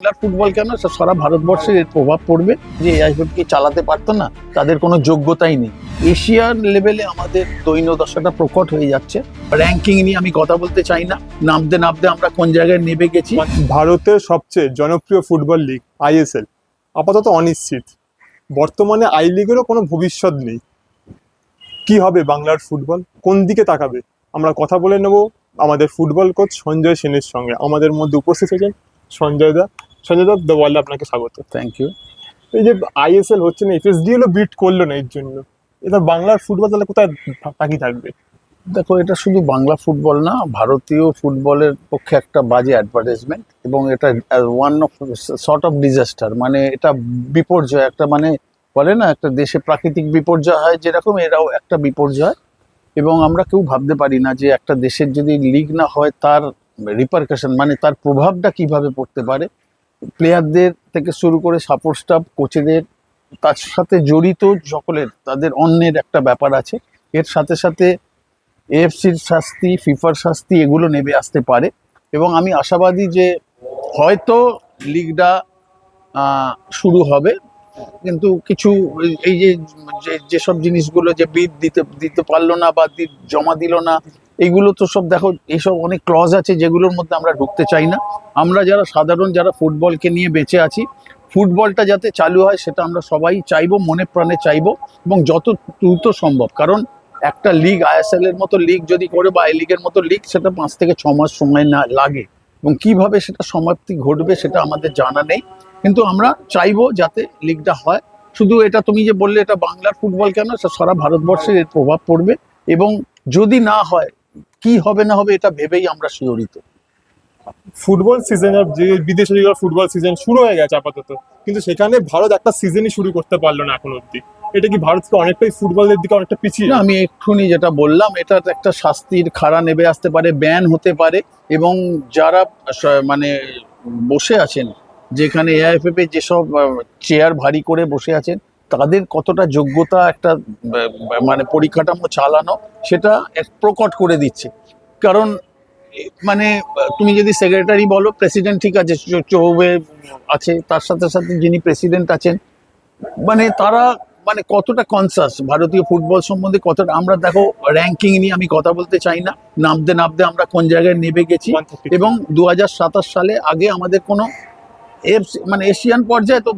বাংলার ফুটবল কেন? সারা ভারতবর্ষে এর প্রভাব পড়বে যে এআইএফএফ কি চালাতে পারতো না? তাদের কোনো যোগ্যতাই নেই। এশিয়ার লেভেলে আমাদের দৈন্যদশাটা প্রকট হয়ে যাচ্ছে। র্যাঙ্কিং নিয়ে আমি কথা বলতে চাই না। নামতে নামতে আমরা কোন জায়গায় নেমে গেছি? ভারতের সবচেয়ে জনপ্রিয় ফুটবল লিগ আইএসএল আপাতত অনিশ্চিত। বর্তমানে আই লিগেরও কোনো ভবিষ্যৎ নেই। কি হবে বাংলার ফুটবল কোন দিকে তাকাবে? আমরা কথা বলে নেব আমাদের ফুটবল কোচ সঞ্জয় সেনের সঙ্গে। আমাদের মধ্যে উপস্থিত হয়েছেন সঞ্জয় দা। সঞ্জয় দা দ্য ওয়ার্ল্ডে আপনাকে স্বাগত। থ্যাংক ইউ এই যে আইএসএল হচ্ছে না এফএসডিএলও বিট করল না এর জন্য। এটা বাংলার ফুটবল তাহলে কোথায় তাকিয়ে থাকবে? দেখো এটা শুধু বাংলা ফুটবল না ভারতীয় ফুটবলের পক্ষে একটা বাজে অ্যাডভার্টাইজমেন্ট এবং এটা one of short of disaster মানে এটা বিপর্যয় একটা মানে বলে না একটা দেশে প্রাকৃতিক বিপর্যয় হয় যেরকম এরাও একটা বিপর্যয়। এবং আমরা কেউ ভাবতে পারি না যে একটা দেশের যদি লিগ না হয় তার রিপারকাশন মানে তার প্রভাবটা কীভাবে পড়তে পারে। প্লেয়ারদের থেকে শুরু করে সাপোর্ট স্টাফ কোচেদের তার সাথে জড়িত সকলের, তাদের অন্যের একটা ব্যাপার আছে। এর সাথে সাথে এএফসির শাস্তি ফিফার শাস্তি এগুলো নেমে আসতে পারে। এবং আমি আশাবাদী যে হয়তো লিগটা শুরু হবে। কিন্তু কিছু এই- যে যেসব জিনিসগুলো যে বিদ দিতে দিতে পারল না বা জমা দিল না এইগুলো তো সব দেখো এইসব অনেক ক্লজ আছে যেগুলোর মধ্যে আমরা ঢুকতে চাই না। আমরা যারা সাধারণ যারা ফুটবলকে নিয়ে বেঁচে আছি, ফুটবলটা যাতে চালু হয় সেটা আমরা সবাই চাইব, মনে প্রাণে চাইব এবং যত দ্রুত সম্ভব। কারণ একটা লিগ আইএসএল এর মতো লিগ যদি করে বা আই লিগের মতো লিগ সেটা পাঁচ থেকে ছ মাস সময় না লাগে। এবং কীভাবে সেটা সমাপ্তি ঘটবে সেটা আমাদের জানা নেই। কিন্তু আমরা চাইব যাতে লিগটা হয়। শুধু এটা তুমি যে বললে এটা বাংলার ফুটবল কেন সারা ভারতবর্ষে এর প্রভাব পড়বে। এবং যদি না হয় কি হবে না হবে এটা ভেবেই আমরা শিহরিত। ফুটবল সিজন যে বিদেশে ফুটবল সিজন শুরু হয়ে গেছে আপাতত। কিন্তু সেখানে ভারত একটা সিজনই শুরু করতে পারল না এখন অব্দি এটা কি ভারতকে অনেকটাই ফুটবলের দিকে অনেকটা পিছিয়ে? আমি এক্ষুনি যেটা বললাম এটা একটা শাস্তির খাড়া নেবে আসতে পারে ব্যান হতে পারে এবং যারা মানে বসে আছেন যেখানে এআইএফএফ এ যেসব চেয়ার ভারী করে বসে আছেন তাদের কতটা যোগ্যতা একটা মানে পরিকাঠামো চালানো সেটা এক প্রকট করে দিচ্ছে। কারণ মানে তুমি যদি সেক্রেটারি বলো প্রেসিডেন্ট ঠিক আছে চৌবে আছে তার সাথে সাথে যিনি প্রেসিডেন্ট আছেন মানে তারা মানে কতটা কনসাস ভারতীয় ফুটবল সম্বন্ধে কতটা আমরা দেখো র্যাঙ্কিং নিয়ে আমি কথা বলতে চাই না নামতে নামতে আমরা কোন জায়গায় নেমে গেছি এবং দু হাজার সাতাশ সালে আগে আমাদের কোনো মানে এশিয়ান পর্যায়ে তো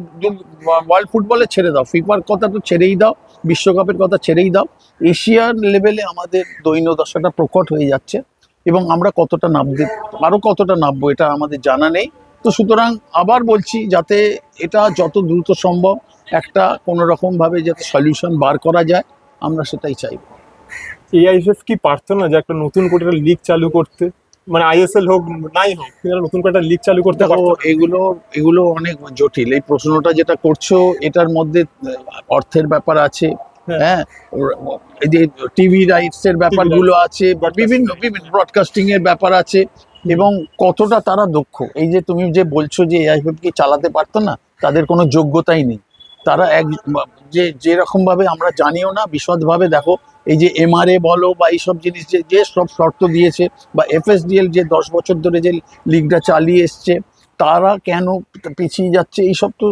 ওয়ার্ল্ড ফুটবলে ছেড়ে দাও। ফিফার কথা তো ছেড়েই দাও, বিশ্বকাপের কথা ছেড়েই দাও। এশিয়ান লেভেলে আমাদের দৈন্যদশাটা প্রকট হয়ে যাচ্ছে এবং আমরা কতটা নামতে আরও কতটা নামবো এটা আমাদের জানা নেই। তো সুতরাং আবার বলছি, যাতে এটা যত দ্রুত সম্ভব একটা কোনো রকমভাবে যাতে সলিউশন বার করা যায়, আমরা সেটাই চাই এআইএফএফ কি পারতো না যে একটা নতুন করে লিগ চালু করতে? মানে আইএসএল হোক নাই হোক কিন্তু নতুন করে একটা লিগ চালু করতে পারতো এগুলো এগুলো অনেক জটিল। এই প্রশ্নটা যেটা করছ এটার মধ্যে অর্থের ব্যাপার আছে হ্যাঁ। হ্যাঁ? এই যে টিভি রাইটস এর ব্যাপারগুলো আছে বিভিন্ন বিভিন্ন ব্রডকাস্টিং এর ব্যাপার আছে এবং কতটা তারা দক্ষ। এই যে তুমি যে বলছো যে এআইএফএফ কি চালাতে পারতো না তাদের কোনো যোগ্যতাই নেই। তারা এক যে যেরকম ভাবে আমরা জানিও না বিশদভাবে দেখো এই যে এমআরএ বলো বা এইসব জিনিস যে যে সব শর্ত দিয়েছে বা এফএসডিএল যে দশ বছর ধরে যে লিগটা চালিয়ে এসছে, তারা কেন পিছিয়ে যাচ্ছে? এইসব তো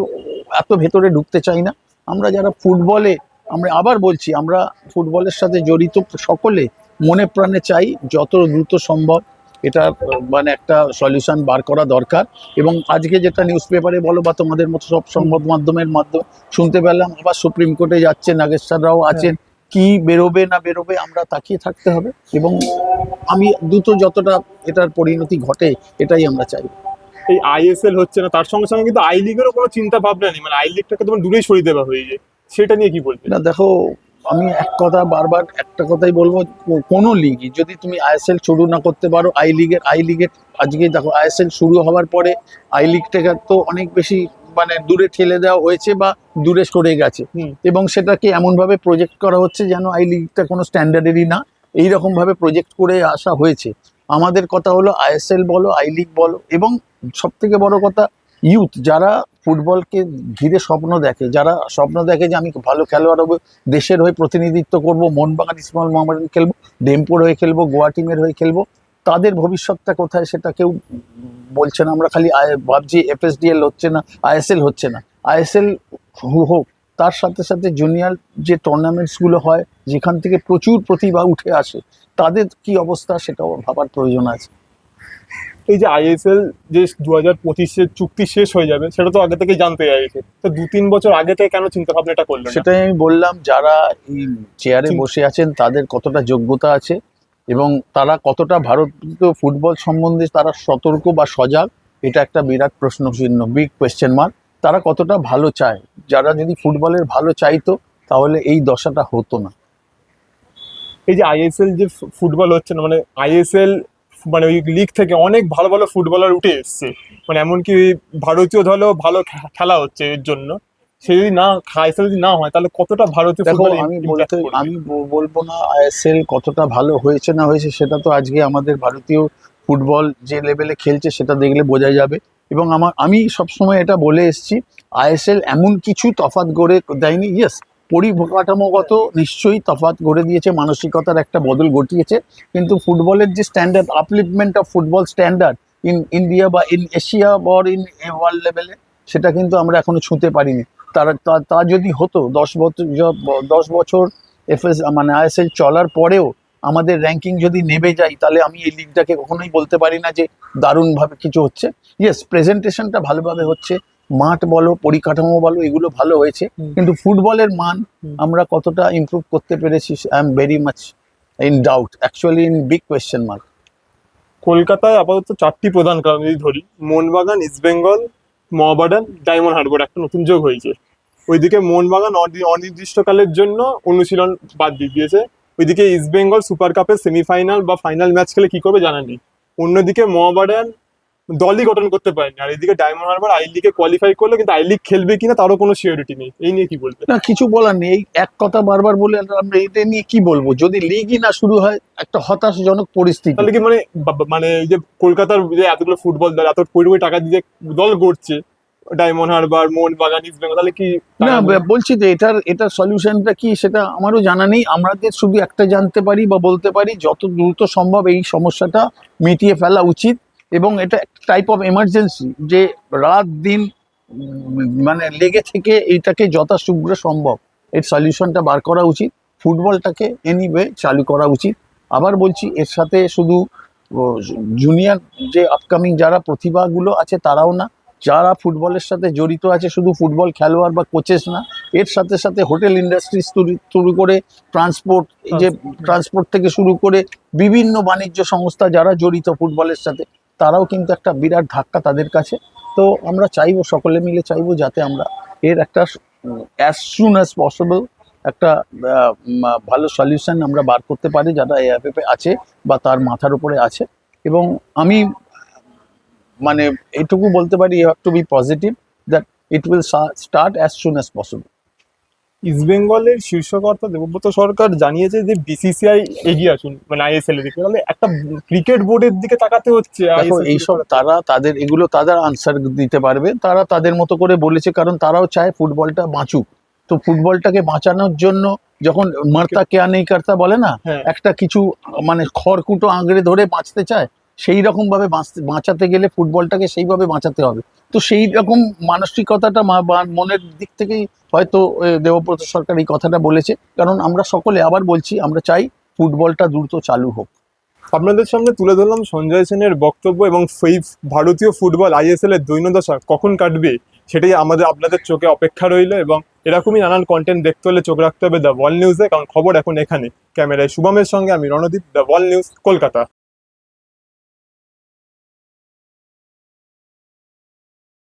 এত ভেতরে ঢুকতে চাই না। আমরা যারা ফুটবলে, আমরা আবার বলছি, আমরা ফুটবলের সাথে জড়িত সকলে মনে প্রাণে চাই যত দ্রুত সম্ভব এটা মানে একটা সলিউশন বার করা দরকার। এবং আজকে যেটা নিউজ পেপারে বলো বা তোমাদের মতো সব সংবাদ মাধ্যমের মাধ্যমে শুনতে পেলাম, আবার সুপ্রিম কোর্টে যাচ্ছে নাগেশ্বর রাও আছেন। কি বেরোবে না বেরোবে আমরা তাকিয়ে থাকতে হবে এবং আমি দ্রুত যতটা এটার পরিণতি ঘটে এটাই আমরা চাই। এই আইএসএল হচ্ছে না তার সঙ্গে সঙ্গে কিন্তু আই লিগেরও কোনো চিন্তা ভাবনা নেই মানে আই লিগটাকে তোমার দূরেই সরিয়ে দেওয়া হয়ে যায়। সেটা নিয়ে কি বলবে না দেখো আমি এক কথা বারবার একটা কথাই বলব কোনো লিগই যদি তুমি আইএসএল শুরু না করতে পারো আই লিগের আই লিগের আজকে দেখো আইএসএল শুরু হওয়ার পরে আই লিগটাকে তো অনেক বেশি মানে দূরে ঠেলে দেওয়া হয়েছে বা দূরে সরে গেছে। এবং সেটাকে এমনভাবে প্রজেক্ট করা হচ্ছে যেন আই লিগটা কোনো স্ট্যান্ডার্ডেরই না এই এইরকমভাবে প্রজেক্ট করে আসা হয়েছে। আমাদের কথা হলো আইএসএল বলো আই লিগ বলো এবং সব থেকে বড় কথা ইউথ যারা ফুটবলকে ঘিরে স্বপ্ন দেখে যারা স্বপ্ন দেখে যে আমি ভালো খেলোয়াড় হব দেশের হয়ে প্রতিনিধিত্ব করব মোহনবাগান ইসমাল মোহামেডান খেলব ডেমপুর হয়ে খেলব গোয়া টিমের হয়ে খেলব তাদের ভবিষ্যৎটা কোথায় সেটা কেউ বলছে না। আমরা খালি ভাবছি এফএসডিএল হচ্ছে না আইএসএল হচ্ছে না। আইএসএল হোক তার সাথে সাথে জুনিয়র যে টুর্নামেন্টসগুলো হয় যেখান থেকে প্রচুর প্রতিভা উঠে আসে তাদের কি অবস্থা সেটাও ভাবার প্রয়োজন আছে। এই যে আইএসএল যে দু হাজার পঁচিশের চুক্তি শেষ হয়ে যাবে সেটা তো আগে থেকে জানতে চাইছে। তো দু তিন বছর আগে থেকে কেন চিন্তা ভাবনাটা করলেন না? সেটাই আমি বললাম যারা এই চেয়ারে বসে আছেন তাদের কতটা যোগ্যতা আছে এবং তারা কতটা ভারতীয় ফুটবল সম্বন্ধে তারা সতর্ক বা সজাগ, এটা একটা বিরাট প্রশ্ন চিহ্ন বিগ কোয়েশ্চেন মার্ক তারা কতটা ভালো চায়? যারা যদি ফুটবলের ভালো চাইতো, তাহলে এই দশাটা হতো না। এই যে আইএসএল যে ফুটবল হচ্ছে না মানে আইএসএল মানে ওই লিগ থেকে অনেক ভালো ভালো ফুটবলার উঠে এসছে। মানে এমনকি ভারতীয় দলেও ভালো খেলা হচ্ছে এর জন্য। সে যদি না আইএসএল যদি না হয় তাহলে কতটা ভারতীয় ফুটবল আমি বলতে আমি বলব না আইএসএল কতটা ভালো হয়েছে না হয়েছে সেটা তো আজকে আমাদের ভারতীয় ফুটবল যে লেভেলে খেলছে সেটা দেখলে বোঝা যাবে। এবং আমার আমি সবসময় এটা বলে এসেছি আইএসএল এমন কিছু তফাৎ গড়ে দেয়নি ইয়েস পরিকাঠামোগত নিশ্চয়ই তফাৎ গড়ে দিয়েছে মানসিকতার একটা বদল ঘটিয়েছে কিন্তু ফুটবলের যে standard upliftment of football standard in India বা ইন এশিয়া বা ইন ওয়ার্ল্ড লেভেলে সেটা কিন্তু আমরা এখনও ছুঁতে পারিনি। তারা তা- তা যদি হতো দশ বছর দশ বছর এফএস মানে আইএসএল চলার পরেও আমাদের র্যাঙ্কিং যদি নেমে যায় তাহলে আমি এই লিগটাকে কখনোই বলতে পারি না যে দারুণভাবে কিছু হচ্ছে। ইয়েস প্রেজেন্টেশনটা ভালোভাবে হচ্ছে মাঠ বলো পরিকাঠামো বলো এগুলো ভালো হয়েছে। কিন্তু ফুটবলের মান আমরা কতটা ইমপ্রুভ করতে পেরেছি I am very much in doubt actually in big question mark কলকাতায় আপাতত চারটি প্রধান কারণ যদি ধরি মোহনবাগান ইস্টবেঙ্গল মহাবাডান ডায়মন্ড হারবার একটা নতুন যোগ হয়েছে। ওইদিকে মোহনবাগান অনির্দিষ্টকালের জন্য অনুশীলন বাদ দিয়ে দিয়েছে। ওইদিকে ইস্ট বেঙ্গল সুপার কাপের সেমিফাইনাল বা ফাইনাল ম্যাচ খেলে কি করবে জানা নেই। অন্যদিকে মহাবাডান দলই গঠন করতে পারেনি। আর এদিকে ডায়মন্ড হারবার আই লিগে কোয়ালিফাই করল কিন্তু আই লিগ খেলবে কিনা তারও কোনো সিওরিটি নেই। এই নিয়ে কি বলবে? না কিছু বলার নেই। এই এক কথা বারবার বলে আমরা এটা নিয়ে কি বলব? যদি লিগই না শুরু হয় একটা হতাশজনক পরিস্থিতি। তাহলে কি মানে মানে এই যে কলকাতার যে এতগুলো ফুটবল দল এত কোটি কোটি টাকা দিয়ে দল গড়ছে ডায়মন্ড হারবার মোহনবাগান ইস্টবেঙ্গল তাহলে কি না বলছি তো এটার এটার সলিউশনটা কি সেটা আমারও জানা নেই। আমাদের শুধু একটা জানতে পারি বা বলতে পারি যত দ্রুত সম্ভব এই সমস্যাটা মিটিয়ে ফেলা উচিত। এবং এটা টাইপ অফ এমার্জেন্সি যে রাত দিন মানে লেগে থেকে এইটাকে যথাশীঘ্র সম্ভব। এর সলিউশনটা বার করা উচিত। ফুটবলটাকে এনিওয়ে চালু করা উচিত। আবার বলছি এর সাথে শুধু জুনিয়র যে আপকামিং যারা প্রতিভাগুলো আছে তারাও না যারা ফুটবলের সাথে জড়িত আছে শুধু ফুটবল খেলোয়াড় বা কোচেস না এর সাথে সাথে হোটেল ইন্ডাস্ট্রি শুরু করে ট্রান্সপোর্ট যে ট্রান্সপোর্ট থেকে শুরু করে বিভিন্ন বাণিজ্য সংস্থা যারা জড়িত ফুটবলের সাথে তারাও কিন্তু একটা বিরাট ধাক্কা তাদের কাছে। তো আমরা চাইব, সকলে মিলে চাইব যাতে আমরা এর একটা অ্যাজ সুন অ্যাজ পসিবল একটা ভালো সলিউশন আমরা বার করতে পারি যারা এআইএফএফ আছে বা তার মাথার উপরে আছে। এবং আমি মানে এইটুকু বলতে পারি you have to be positive that it will start as soon as possible ইস্টবেঙ্গলের শীর্ষকর্তা দেবব্রত সরকার জানিয়েছে যে বিসিসিআই এগিয়ে আসুন মানে আইএসএল এর দিকে। তাহলে একটা ক্রিকেট বোর্ডের দিকে তাকাতে হচ্ছে এইসব তারা তাদের এগুলো তাদের আনসার দিতে পারবে। তারা তাদের মতো করে বলেছে কারণ তারাও চায় ফুটবলটা বাঁচুক। তো ফুটবলটাকে বাঁচানোর জন্য যখন মার্তা কেয়া নেই কার্তা বলে না হ্যাঁ। একটা কিছু মানে খড়কুটো আঁকড়ে ধরে বাঁচতে চায় সেই রকম ভাবে বাঁচতে গেলে ফুটবলটাকে সেইভাবে বাঁচাতে হবে। তো সেই রকম মানসিকতাটা মনের দিক থেকেই হয়তো দেবব্রত সরকার এই কথাটা বলেছে। কারণ আমরা সকলে আবার বলছি, আমরা চাই ফুটবলটা দ্রুত চালু হোক। আপনাদের সামনে তুলে ধরলাম সঞ্জয় সেনের বক্তব্য এবং সেই ভারতীয় ফুটবল আইএসএল এর দৈনদশা কখন কাটবে, সেটাই আমাদের, আপনাদের চোখে অপেক্ষা রইল এবং এরকমই নানান কন্টেন্ট দেখতে হলে চোখ রাখতে হবে দ্য ওয়াল নিউজে কারণ খবর এখন এখানে। ক্যামেরায় শুভমের সঙ্গে আমি Randeep the wall news Kolkata.